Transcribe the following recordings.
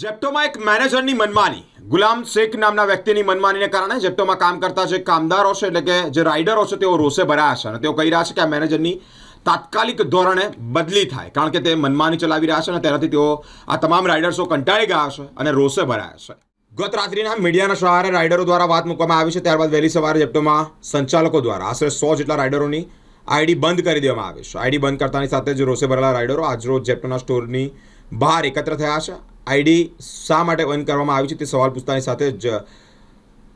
જેપ્ટોમાં એક મેનેજરની મનમાની. ગુલામ શેખ નામના વ્યક્તિની મનમાનીને કારણે જેપ્ટોમાં કામ કરતા જે કામદારો છે, એટલે કે જે રાઇડરો છે, તેઓ રોષે ભરાયા છે અને તેઓ કહી રહ્યા છે કે આ મેનેજરની તાત્કાલિક ધોરણે બદલી થાય, કારણ કે તે મનમાની ચલાવી રહ્યા છે અને તેનાથી તેઓ આ તમામ રાઇડર્સો કંટાળી ગયા છે અને રોષે ભરાયા છે. ગત રાત્રિના મીડિયાના સહારે રાઇડરો દ્વારા વાત મૂકવામાં આવી છે, ત્યારબાદ વહેલી સવારે જેપ્ટોમાં સંચાલકો દ્વારા આશરે સો જેટલા રાઇડરોની આઈડી બંધ કરી દેવામાં આવી છે. આઈડી બંધ કરતાની સાથે જ રોષે ભરેલા રાઇડરો આજરોજ જેપ્ટોના સ્ટોરની બહાર એકત્ર થયા છે. આઈડી શા માટે બંધ કરવામાં આવી છે તે સવાલ પૂછતાની સાથે જ,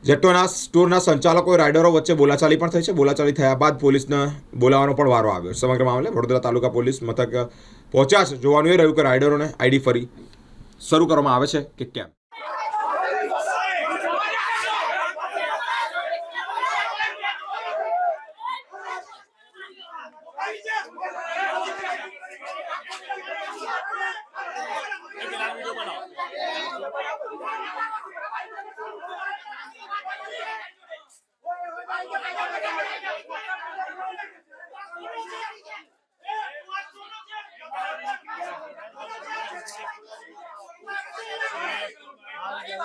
જેટોના, સ્ટોરના સંચાલકો, રાઇડરો વચ્ચે બોલાચાલી પણ થઈ છે. બોલાચાલી થયા બાદ પોલીસને બોલાવવાનો પણ વારો આવ્યો. સમગ્ર મામલે વડોદરા તાલુકા પોલીસ મથક પહોંચ્યા છે. જોવાનું એ રહ્યું કે રાઇડરોને આઈડી ફરી શરૂ કરવામાં આવે છે કે કેમ?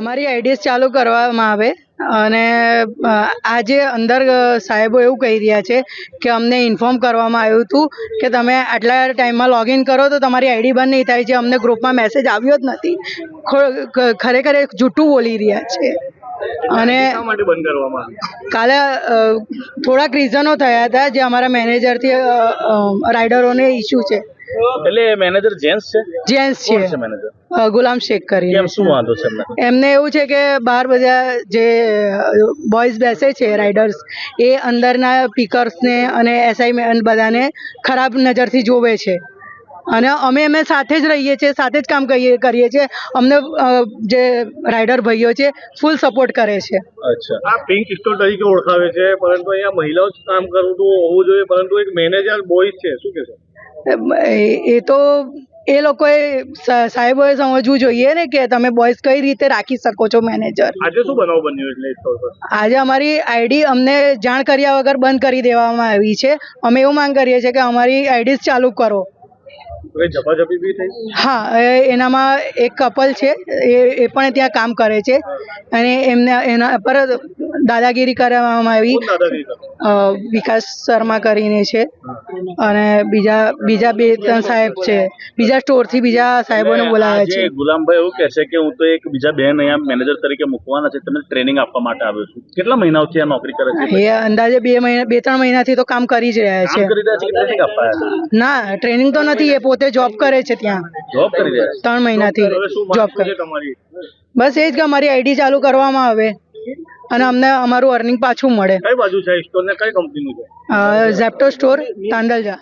અમારી આઈડીએસ ચાલુ કરવામાં આવે અને આજે અંદર સાહેબો એવું કહી રહ્યા છે કે અમને ઇન્ફોર્મ કરવામાં આવ્યું હતું કે તમે આટલા ટાઈમમાં લોગિન કરો તો તમારી આઈડી બંધ નહીં થાય છે. અમને ગ્રુપમાં મેસેજ આવ્યો જ નથી. ખરેખર એ જૂઠું બોલી રહ્યા છે. અને કાલે થોડાક રીઝનો થયા હતા જે અમારા મેનેજરથી રાઇડરોને ઇસ્યુ છે. એટલે મેનેજર જેન્ટ્સ છે? જેન્ટ્સ છે. મેનેજર ગુલામ શેખ કરી શું વાંધો છે એમને? એમને એવું છે કે બહાર બધા જે બોયઝ બેસે છે રાઇડર્સ એ અંદરના પીકર્સને અને એસઆઈ બધાને ખરાબ નજરથી જોવે છે. અને અમે અમે સાથે જ રહીએ છીએ સાથે જ કામ કરીએ કરીએ છીએ. અમને જે રાઇડર ભાઈઓ છે ફૂલ સપોર્ટ કરે છે. અચ્છા. આ પિંક સ્ટોર તરીકે ઓળખાવે છે પરંતુ અહીંયા મહિલાઓ જ કામ કરવું હોવું જોઈએ પરંતુ એક મેનેજર બોય છે. શું કહેશો? એ તો એ લોકોએ સાહેબોએ સમજવું જોઈએ ને કે તમે બોયસ કઈ રીતે રાખી શકો છો મેનેજર આજે શું બનાવ બન્યો એટલે આજે અમારી આઈડી અમને જાણ કર્યા વગર બંધ કરી દેવામાં આવી છે. અમે એવું માંગ કરીએ છીએ કે અમારી આઈડી ચાલુ કરો. હા એનામાં એક કપલ છે. એ એ પણ ત્યાં કામ કરે છે. અને એમને એના પર દાદાગીરી કરવામાં આવી. વિકાસ શર્મા કરીને છે. અને બીજા બીજા બે ત્રણ સાહેબ છે. બીજા સ્ટોરથી બીજા સાહેબોને બોલાવ્યા આજે છે. ગુલામભાઈ એવું કહે છે કે હું તો એક બીજા બેન અહીંયા મેનેજર તરીકે મૂકવાના છે તમને ટ્રેનિંગ આપવા માટે આવ્યો છું. કેટલા મહિનાઓથી આ નોકરી કરે છે? એ અંદાજે બે મહિના બે ત્રણ મહિનાથી તો કામ કરી જ રહ્યા છે. ના ટ્રેનિંગ તો નથી એ પોતે જોબ કરે છે ત્યાં. જોબ કરી રહ્યા છે. ત્રણ મહિનાથી જોબ કરે બસ એ જ કે અમારી આઈડી ચાલુ કરવામાં આવે. અને અમને અમારું અર્નિંગ પાછું મળે. કઈ બાજુ છે? સ્ટોર ને કઈ કંપનીનું છે? Zepto store Tandalja